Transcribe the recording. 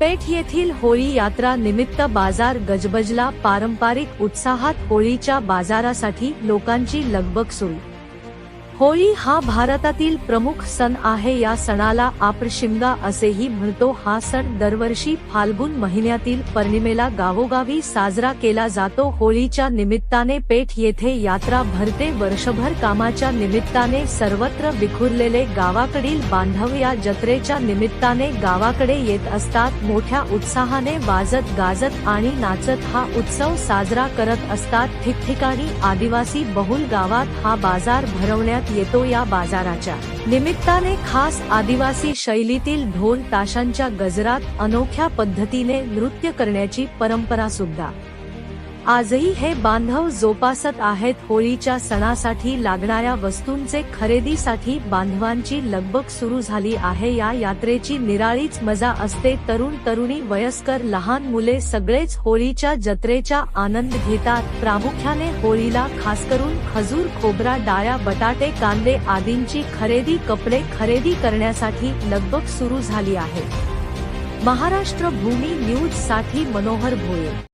पेठ येथील होळी यात्रा निमित्त बाजार गजबजला पारंपरिक उत्साहात होळीच्या बाजारासाठी लोकांची लगबग सुरू होळी हा भारतातील प्रमुख सण आहे. या सणाला आप्रशिमगा असेही म्हणतो. हा सण दरवर्षी फाल्गुन महिन्यातील पौर्णिमेला गावोगावी साजरा केला जातो. होळीच्या निमित्ताने पेठ येथे यात्रा भरते. वर्षभर कामाच्या निमित्ताने सर्वत्र विखुरलेले गावाकडील बांधव या जत्रेच्या निमित्ताने गावाकडे येत असतात. मोठ्या उत्साहाने वाजत गाजत आणि नाचत हा उत्सव साजरा करत असतात. ठिकठिकाणी आदिवासी बहुल गावात हा बाजार भरवण्यात येतो या बाजाराच्या निमित्ताने खास आदिवासी शैलीतील ढोल ताशांच्या गजरात अनोख्या पद्धतीने नृत्य करण्याची परंपरा सुद्धा. आजही हे बांधव जोपासत आहेत होळीच्या सणासाठी लागणाऱ्या वस्तूंचे खरेदीसाठी बांधवांची लगबग सुरू झाली आहे. या यात्रेची निराळीच मजा असते. तरुण तरुणी वयस्कर लहान मुले सगळेच होळीच्या जत्रेचा आनंद घेतात. प्रामुख्याने होळीला खास करून खजूर खोबरा डाळ्या बटाटे कांदे आदींची खरेदी कपडे खरेदी करण्यासाठी लगबग सुरू झाली आहे. महाराष्ट्र भूमी न्यूजसाठी मनोहर भोये